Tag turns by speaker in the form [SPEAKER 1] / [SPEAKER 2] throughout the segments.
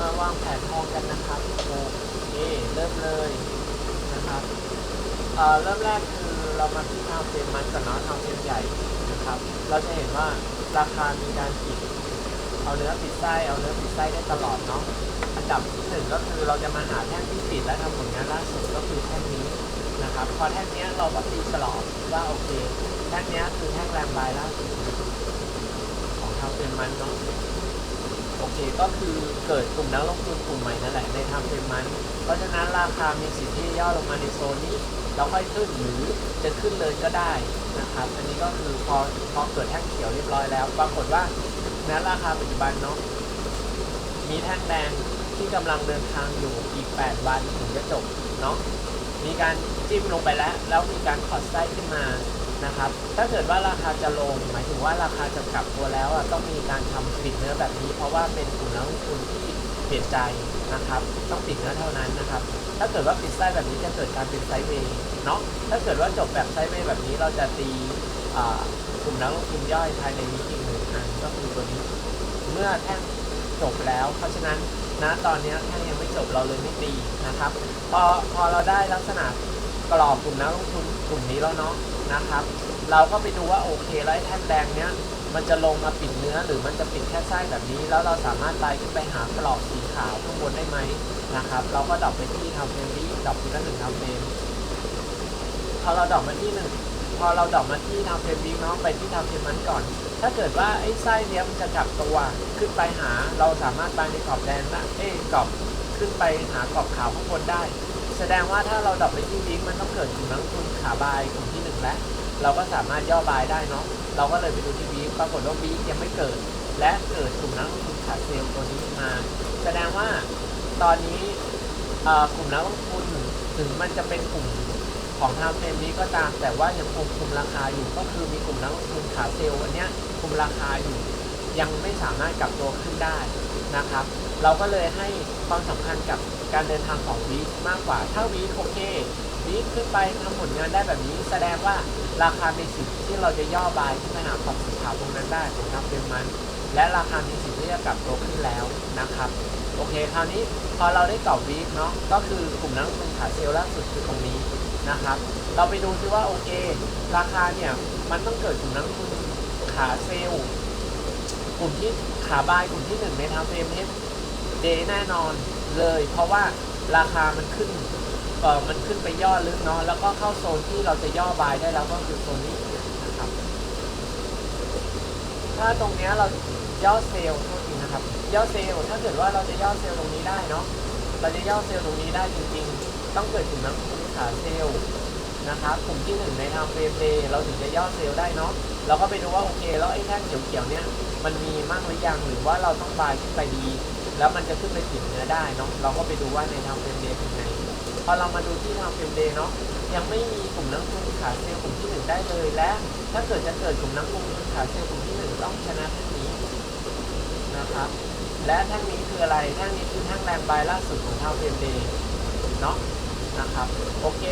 [SPEAKER 1] มาวางแผนทองกันนะครับโอเคเริ่มเลยนะครับเอ่อเริ่มแรกคือเรามาที่ทางเฟรมมันก่อนเนาะทางเฟรมใหญ่นะครับ เราจะเห็นว่าราคามีการปิดเอาเนื้อปิดไส้เอาเนื้อปิดไส้ได้ตลอดเนาะอันดับที่หนึ่งก็คือเราจะมาหาแท่งที่ปิดและทำผลงานล่าสุดก็คือแท่งนี้นะครับพอแท่งนี้เราก็ตีกรอบว่าโอเคแท่งนี้คือแท่งแรงบายล่าสุดของทางเฟรมมันเนาะ โอเคก็คือเกิดกลุ่มนักลงทุนกลุ่มใหม่นั่นแหละในทำเป็นมัน เพราะฉะนั้นราคามีสิทธิ์ที่ย่อลงมาในโซนนี้แล้วค่อยขึ้นหรือจะขึ้นเลยก็ได้นะครับ อันนี้ก็คือพอพอเกิดแท่งเขียวเรียบร้อยแล้ว ปรากฏว่าณราคาปัจจุบันเนาะมีแท่งแดงที่กำลังเดินทางอยู่อีก 8 วันถึงจะจบเนาะมีการจิ้มลงไปแล้ว แล้วมีการขอดไส้ขึ้นมา นะครับ ถ้าเกิดว่าราคาจะลง หมายถึงว่าราคาจะกลับตัวแล้วอะต้องมีการทำปิดเนื้อแบบนี้ เพราะว่าเป็นกลุ่มนักลงทุนที่เปลี่ยนใจนะครับ ต้องปิดเนื้อเท่านั้นนะครับ ถ้าเกิดว่าปิดไส้แบบนี้จะเกิดการเป็นไซด์เวย์เนาะ ถ้าเกิดว่าจบแบบไซด์เวย์แบบนี้เราจะตีกลุ่มนักลงทุนย่อยภายในนี้อีกหนึ่งอันก็คือตัวนี้ เมื่อแท่งจบแล้ว เพราะฉะนั้นนะตอนนี้แท่งยังไม่จบเราเลยไม่ตีนะครับ พอพอเราได้ลักษณะ กรอบกลุ่มนักลงทุนกลุ่มนี้แล้วเนาะนะครับ เราก็ไปดูว่าโอเคแล้วไอ้แท่งแดงเนี้ยมันจะลงมาปิดเนื้อหรือมันจะปิดแค่ไส้แบบนี้ แล้วเราสามารถไล่ขึ้นไปหากรอบสีขาวข้างบนได้ไหมนะครับ เราก็ดรอปไปที่ทำเฟรมนี้ดรอปทีละหนึ่งทำเฟรมพอเราดรอปมาที่หนึ่งพอเราดรอปมาที่ทำเฟรมนี้เนาะไปที่ทำเฟรมนั้นก่อน ถ้าเกิดว่าไอ้ไส้เนี้ยมันจะกลับตัวขึ้นไปหา เราสามารถไปในกรอบแดงนะเอ้กรอบขึ้นไปหากรอบขาวข้างบนได้ แสดงว่าถ้าเราดรอปไปที่วิกมันต้องเกิดกลุ่มนักลงทุนขาบายกลุ่มที่หนึ่งแล้วเราก็สามารถย่อบายได้เนาะเราก็เลยไปดูที่วีปรากฏว่าวีคยังไม่เกิด และเกิดกลุ่มนักลงทุนขาเซลล์ตัวนี้มา แสดงว่าตอนนี้กลุ่มนักลงทุนถึงมันจะเป็นกลุ่มของทางเฟรมนี้ก็ตาม แต่ว่ายังคงคุมราคาอยู่ก็คือมีกลุ่มนักลงทุนขาเซลล์อันเนี้ยคุมราคาอยู่ ยังไม่สามารถกลับตัวขึ้นได้นะครับ เราก็เลยให้ความสำคัญกับการเดินทางของวีคมากกว่า ถ้าวีคโอเควีคขึ้นไปทำผลงานได้แบบนี้ แสดงว่าราคามีสิทธิ์ที่เราจะย่อบายขึ้นไปหาขอบสีขาวตรงนั้นได้ของทางเป็นมัน และราคามีสิทธิ์ที่จะกลับตัวขึ้นแล้วนะครับ โอเค คราวนี้พอเราได้กรอบวีคเนาะก็คือกลุ่มนักลงทุนขาเซลล์ล่าสุดคือตรงนี้นะครับ เราไปดูซิว่าโอเค ราคาเนี่ยมันต้องเกิดกลุ่มนักลงทุนขาเซลล์กลุ่มที่ขาบายกลุ่มที่หนึ่งในทางเฟรมเฮด เดย์แน่นอนเลย เพราะว่าราคามันขึ้นเออมันขึ้นไปย่อลึกเนาะแล้วก็เข้าโซนที่เราจะย่อบายได้แล้วก็คือโซนนี้นะครับ ถ้าตรงเนี้ยเราย่อเซลล์โทษทีนะครับ ย่อเซลล์ถ้าเกิดว่าเราจะย่อเซลล์ตรงนี้ได้เนาะเราจะย่อเซลล์ตรงนี้ได้จริง ๆ ต้องเกิดกลุ่มนักลงทุนขาเซลล์นะครับกลุ่มที่หนึ่งในทางเฟรมเดย์เราถึงจะย่อเซลล์ได้เนาะเราก็ไปดูว่าโอเค แล้วไอ้แท่งเขียวๆเนี่ยมันมีมากหรือยังหรือว่าเราต้องบายขึ้นไปดี แล้วมันจะขึ้นไปติดเนื้อได้เนาะเราก็ไปดูว่าในทางเฟรมเดย์เป็นไงพอเรามาดูที่ทางเฟรมเดย์เนาะยังไม่มีกลุ่มนักลงทุนขาเซลล์กลุ่มที่หนึ่งได้เลยและ ถ้าเกิดจะเกิดกลุ่มนักลงทุนขาเซลล์กลุ่มที่หนึ่งต้องชนะแท่งนี้นะครับ และแท่งนี้คืออะไรแท่งนี้คือแท่งแรงบายล่าสุดของทางเฟรมเดย์เนาะนะครับโอเค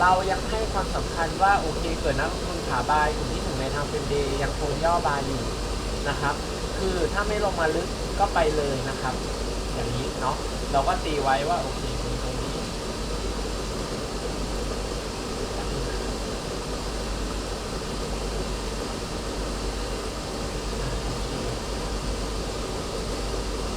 [SPEAKER 1] เรายังให้ความสำคัญว่าโอเคเกิดนักลงทุนขาบายกลุ่มที่หนึ่งในทางเฟรมเดย์ยังคงย่อบายอยู่ นะครับ คือถ้าไม่ลงมาลึกก็ไปเลยนะครับ อย่างนี้เนาะเราก็ตีไว้ว่าโอเคมีตรงนี้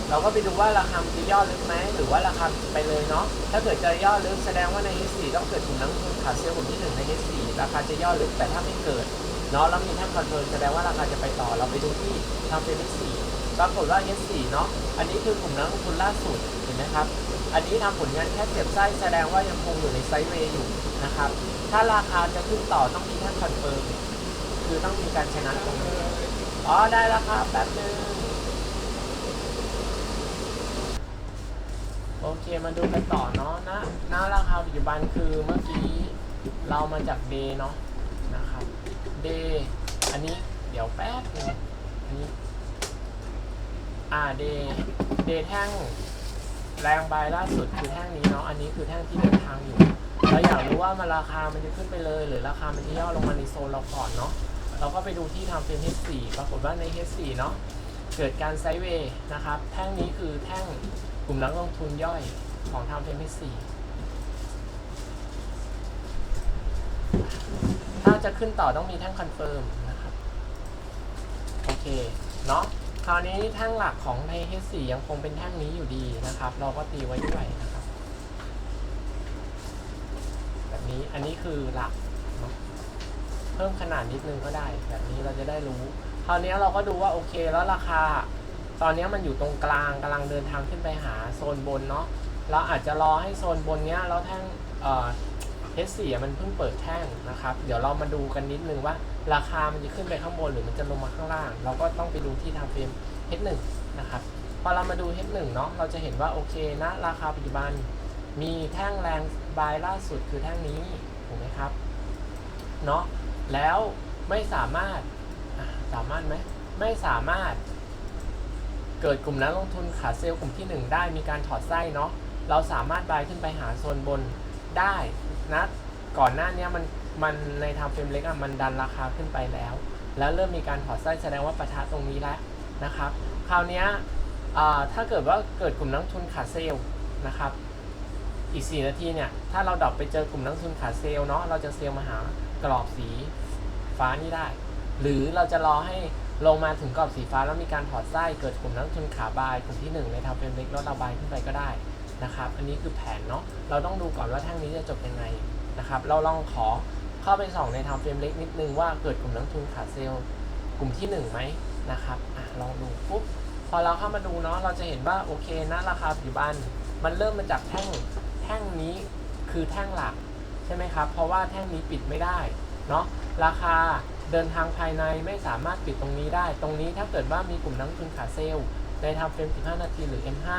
[SPEAKER 1] เราก็ไปดูว่าราคาจะย่อลึกไหมหรือว่าราคาไปเลยเนาะถ้าเกิดจะย่อลึกแสดงว่าใน H4 ต้องเกิดกลุ่มนักลงทุนขาเซลล์กลุ่มที่หนึ่งใน H4 ราคาจะย่อลึกแต่ถ้าไม่เกิด เนาะแล้วมีแท่งคอนเฟิร์มแสดงว่าราคาจะไปต่อเราไปดูที่ทางเป็น H4 ปรากฏว่า H4 เนาะอันนี้คือกลุ่มนักลงทุนล่าสุดเห็นไหมครับ อันนี้ทำผลงานแค่เสียบไส้แสดงว่ายังคงอยู่ในไซด์เวย์อยู่นะครับ ถ้าราคาจะขึ้นต่อต้องมีแท่งคอนเฟิร์มคือต้องมีการชนะตรงนี้อ๋อได้แล้วครับแป๊บนึงโอเคมาดูกันต่อเนาะนะณราคาปัจจุบันคือเมื่อกี้เรามาจากเดเนาะ เดย์อันนี้เดี๋ยวแป๊บนึงอันนี้อ่าดย์ดย์แท่งแรงบายล่าสุดคือแท่งนี้เนาะอันนี้คือแท่งที่เดินทางอยู่เราอยากรู้ว่ามันราคามันจะขึ้นไปเลย หรือราคามันจะย่อลงมาในโซนเราก่อนเนาะเราก็ไปดูที่ทำเป็น H4 ปรากฏว่าใน H4 เนาะเกิดการไซด์เวย์นะครับ แท่งนี้คือแท่งกลุ่มนักลงทุนย่อยของทำเป็น H4 จะขึ้นต่อต้องมีแท่งคอนเฟิร์มนะครับ โอเค เนาะคราวนี้แท่งหลักของใน H4 ยังคงเป็นแท่งนี้อยู่ดีนะครับ เราก็ตีไว้ด้วยนะครับ แบบนี้อันนี้คือหลัก เพิ่มขนาดนิดนึงก็ได้ แบบนี้เราจะได้รู้ คราวนี้เราก็ดูว่าโอเคแล้วราคา ตอนนี้มันอยู่ตรงกลางกำลังเดินทางขึ้นไปหาโซนบนเนาะเราอาจจะรอให้โซนบนเนี้ยแล้วแท่ง เอ่อ H4 มันเพิ่งเปิดแท่งนะครับ เดี๋ยวเรามาดูกันนิดนึงว่า ราคามันจะขึ้นไปข้างบนหรือมันจะลงมาข้างล่าง เราก็ต้องไปดูที่ทางเฟรม H1 นะครับ พอเรามาดู H1 เนาะ เราจะเห็นว่าโอเคนะราคาปัจจุบัน มีแท่งแรงบายล่าสุดคือแท่งนี้ ถูกไหมครับ เนาะ แล้วไม่สามารถ สามารถไหม ไม่สามารถ เกิดกลุ่มนักลงทุนขาเซลล์กลุ่มที่ 1 ได้มีการถอดไส้เนาะ เราสามารถบายขึ้นไปหาโซนบนได้ นะก่อนหน้านี้มันมันในทางเฟรมเล็กอะมันดันราคาขึ้นไปแล้ว แล้วเริ่มมีการถอดไส้แสดงว่าประทะตรงนี้แล้วนะครับคราวนี้ถ้าเกิดว่าเกิดกลุ่มนักทุนขาเซลนะครับอีก 4 นาทีเนี่ยถ้าเราดรอปไปเจอกลุ่มนักทุนขาเซลเนาะเราจะเซลมาหากรอบสีฟ้านี่ได้ หรือเราจะรอให้ลงมาถึงกรอบสีฟ้าแล้วมีการถอดไส้เกิดกลุ่มนักทุนขาบายกลุ่มที่ 1 ในทำเป็นเล็กแล้วเราบายขึ้นไปก็ได้ นะครับ อันนี้คือแผนเนาะ เราต้องดูก่อนว่าแท่งนี้จะจบยังไงนะครับ เราลองขอเข้าไปส่องในทำเฟรมเล็กนิดนึงว่าเกิดกลุ่มนักทุนขาเซลล์กลุ่มที่1ไหมนะครับอะลองดูปุ๊บ พอเราเข้ามาดูเนาะ เราจะเห็นว่าโอเคนะราคาปัจจุบัน มันเริ่มมาจากแท่ง แท่งนี้คือแท่งหลักใช่ไหมครับ เพราะว่าแท่งนี้ปิดไม่ได้เนาะ ราคาเดินทางภายในไม่สามารถปิดตรงนี้ได้ ตรงนี้ถ้าเกิดว่ามีกลุ่มนักทุนขาเซลล์ในทำเฟรม 15 นาทีหรือ M5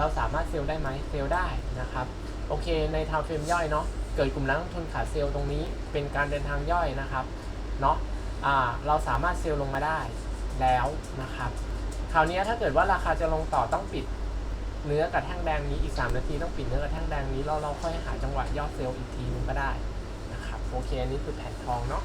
[SPEAKER 1] เราสามารถเซลล์ได้ไหมเซลล์ได้นะครับ โอเค ในทำเฟรมย่อยเนาะ เกิดกลุ่มนักลงทุนขาเซลล์ตรงนี้ เป็นการเดินทางย่อยนะครับ เนาะอ่าเราสามารถเซลล์ลงมาได้แล้วนะครับ คราวนี้ถ้าเกิดว่าราคาจะลงต่อต้องปิดเนื้อกับแท่งแดงนี้อีก 3 นาทีต้องปิดเนื้อกับแท่งแดงนี้แล้วเราค่อยหาจังหวะย่อเซลล์อีกทีนึงก็ได้นะครับ โอเค อันนี้คือแผ่นทองเนาะ